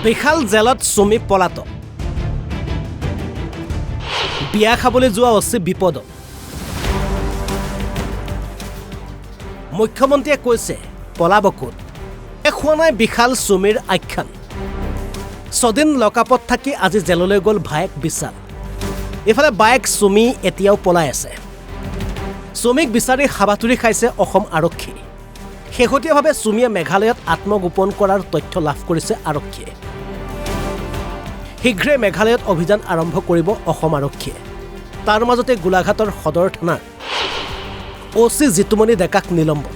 বিশাল জেলত চুমি পলাতক। বিয়া খাবলৈ যোৱা অচি বিপদ। মুখ্যমন্ত্ৰীয়ে কৈছে, পলাব ক'ত? শেষ হোৱা নাই বিশাল চুমিৰ আখ্যান। ছদিন লকআপত থাকি আজি জেললৈ গ'ল ভায়েক বিশাল ইফালে বায়েক চুমি এতিয়াও পলাই আছে। চুমিক বিচাৰি হাবাথুৰি খাইছে অসম আৰক্ষী। শেহতীয়াভাৱে চুমিয়ে মেঘালয়ত আত্মগোপন কৰাৰ তথ্য লাভ কৰিছে আৰক্ষীয়ে। শীঘ্ৰে মেঘালয়ত অভিযান আৰম্ভ কৰিব অসম আৰক্ষীয়ে। তাৰ মাজতে গোলাঘাটৰ সদৰ থানাৰ অ' চি জিতুমণি ডেকাক নিলম্বন।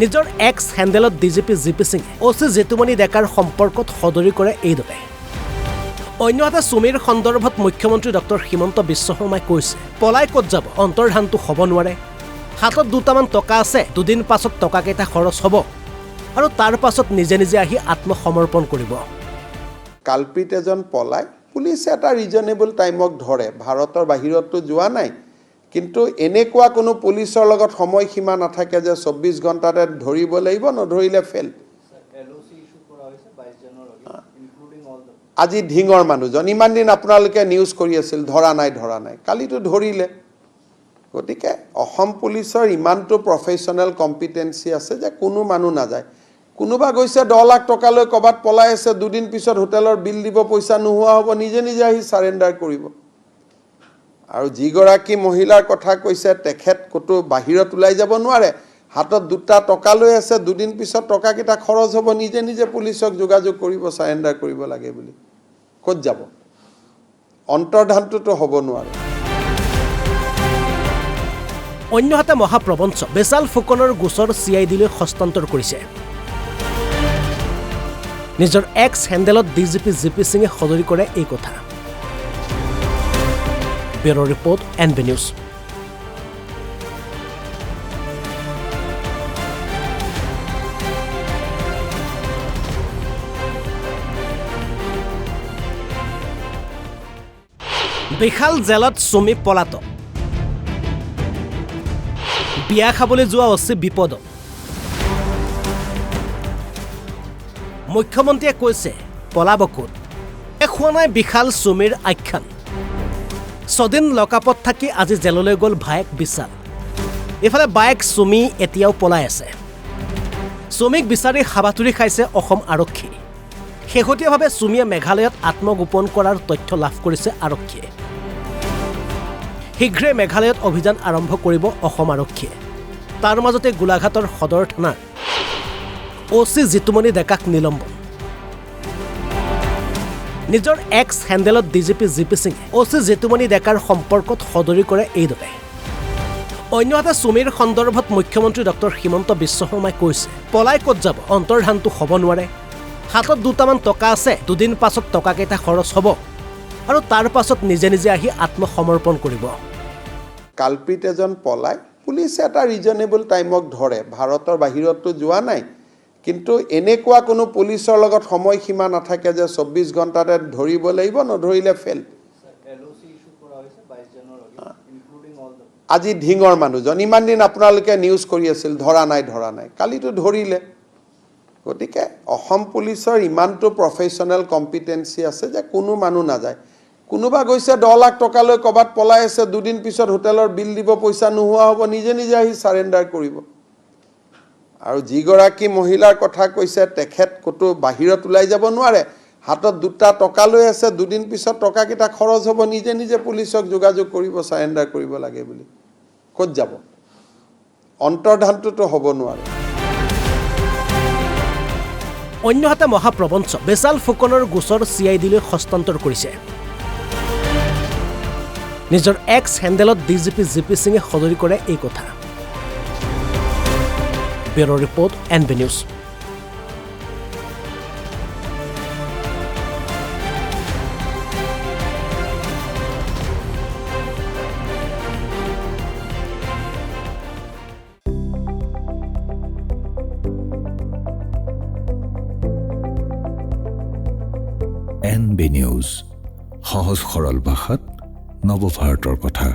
নিজৰ এক্স হেণ্ডেলত ডিজিপি জি পি সিঙে অ' চি জিতুমণি ডেকাৰ সম্পৰ্কত সদৰি কৰে এইদৰে অন্যহাতে চুমিৰ সন্দৰ্ভত মুখ্যমন্ত্ৰী ডক্টৰ হিমন্ত বিশ্ব শৰ্মাই কৈছে, পলাই ক'ত যাব, অন্তৰ্ধানটো হ'ব নোৱাৰে। হাতত দুটামান টকা আছে, দুদিন পাছত টকাকেইটা খৰচ হ'ব আৰু তাৰ পাছত নিজে নিজে আহি আত্মসমৰ্পণ কৰিব। কালপিত এজন পলাই পুলিচে এটা ৰিজনেবল টাইমক ধৰে, ভাৰতৰ বাহিৰততো যোৱা নাই। কিন্তু এনেকুৱা কোনো পুলিচৰ লগত সময়সীমা নাথাকে যে চৌব্বিছ ঘণ্টাতে ধৰিব লাগিব, নধৰিলে ফেল আজি ধিঙৰ মানুহজন, ইমান দিন আপোনালোকে নিউজ কৰি আছিল, ধৰা নাই ধৰা নাই, কালিতো ধৰিলে। গতিকে অসম পুলিচৰ ইমানটো প্ৰফেশ্যনেল কম্পিটেঞ্চি আছে যে কোনো মানুহ নাযায়। কোনোবা গৈছে দহ লাখ টকালৈ ক'ৰবাত পলাই আছে দুদিন পিছত হোটেলৰ বিল দিব পইচা নোহোৱা হ'ব নিজে নিজে আহি চাৰেণ্ডাৰ কৰিব। আৰু যিগৰাকী মহিলাৰ কথা কৈছে তেখেত ক'তো বাহিৰত ওলাই যাব নোৱাৰে। হাতত দুটা টকা লৈ আছে দুদিন পিছত টকাকেইটা খৰচ হ'ব নিজে নিজে পুলিচক যোগাযোগ কৰিব চাৰেণ্ডাৰ কৰিব লাগে বুলি। ক'ত যাব? অন্তৰ্ধানটোতো হ'ব নোৱাৰে। অন্যহাতে মহাপ্ৰবঞ্চ বেচাল ফুকনৰ গোচৰ চি আই ডিলৈ হস্তান্তৰ কৰিছে। নিজৰ এক্স হেণ্ডেলত ডিজিপি জি পি সিঙে সদৰি কৰে এই কথা। Bureau' report N B news. বিশাল জেলত চুমি পলাতক। বিয়া খাবলৈ যোৱা অচি বিপদ। মুখ্যমন্ত্ৰীয়ে কৈছে পলাব ক'ত শেষ হোৱা নাই বিশাল চুমিৰ আখ্যান। ছদিন লকআপত থাকি আজি জেললৈ গ'ল ভায়েক বিশাল ইফালে বায়েক চুমি এতিয়াও পলাই আছে। চুমিক বিচাৰি হাবাথুৰি খাইছে অসম আৰক্ষী। শেহতীয়াভাৱে চুমিয়ে মেঘালয়ত আত্মগোপন কৰাৰ তথ্য লাভ কৰিছে আৰক্ষীয়ে। শীঘ্ৰে মেঘালয়ত অভিযান আৰম্ভ কৰিব অসম আৰক্ষীয়ে। তাৰ মাজতে গোলাঘাটৰ সদৰ থানাৰ অ' চি জিতুমণি ডেকাক নিলম্বন নিজৰ এক্স হেণ্ডেলত ডিজিপি জি পি সিঙে অ' চি জিতুমণি ডেকাৰ সম্পৰ্কত সদৰি কৰে এইদৰে অন্যহাতে চুমিৰ সন্দৰ্ভত মুখ্যমন্ত্ৰী ডক্টৰ হিমন্ত বিশ্ব শৰ্মাই কৈছে, পলাই ক'ত যাব? অন্তৰ্ধানটো হ'ব নোৱাৰে। হাতত দুটামান টকা আছে, দুদিন পাছত টকাকেইটা খৰচ হ'ব। আৰু তাৰ পাছত নিজে নিজে আহি আত্মসমৰ্পণ কৰিব। কালপিত এজন পলাই পুলিচে এটা ৰিজনেবল টাইমক ধৰে। ভাৰতৰ বাহিৰততো যোৱা নাই। কিন্তু এনেকুৱা কোনো পুলিচৰ লগত সময়সীমা নাথাকে যে চৌব্বিছ ঘণ্টাতে ধৰিব লাগিব, নধৰিলে ফেল আজি ধিঙৰ মানুহজন। ইমান দিন আপোনালোকে নিউজ কৰি আছিল, ধৰা নাই ধৰা নাই। কালিতো ধৰিলে। গতিকে অসম পুলিচৰ ইমানটো প্ৰফেশ্যনেল কম্পিটেঞ্চি আছে যে কোনো মানুহ নাযায়। কোনোবা গৈছে দহ লাখ টকালৈ ক'ৰবাত পলাই আছে দুদিন পিছত হোটেলৰ বিল দিব পইচা নোহোৱা হ'ব নিজে নিজে আহি চাৰেণ্ডাৰ কৰিব। আৰু যিগৰাকী মহিলাৰ কথা কৈছে তেখেত ক'তো বাহিৰত ওলাই যাব নোৱাৰে। হাতত দুটা টকা লৈ আছে দুদিন পিছত টকাকেইটা খৰচ হ'ব নিজে নিজে পুলিচক যোগাযোগ কৰিব চাৰেণ্ডাৰ কৰিব লাগে বুলি। ক'ত যাব? অন্তৰ্ধানটোতো হ'ব নোৱাৰে। অন্যহাতে মহাপ্ৰবঞ্চ বেচাল ফুকনৰ গোচৰ চি আই ডিলৈ হস্তান্তৰ কৰিছে। নিজৰ এক্স হেণ্ডেলত ডিজিপি জি পি সিঙে সদৰি কৰে এই কথা। Bureau' report N B news. N সহজ সৰল ভাষাত নৱভাৰতৰ কথা।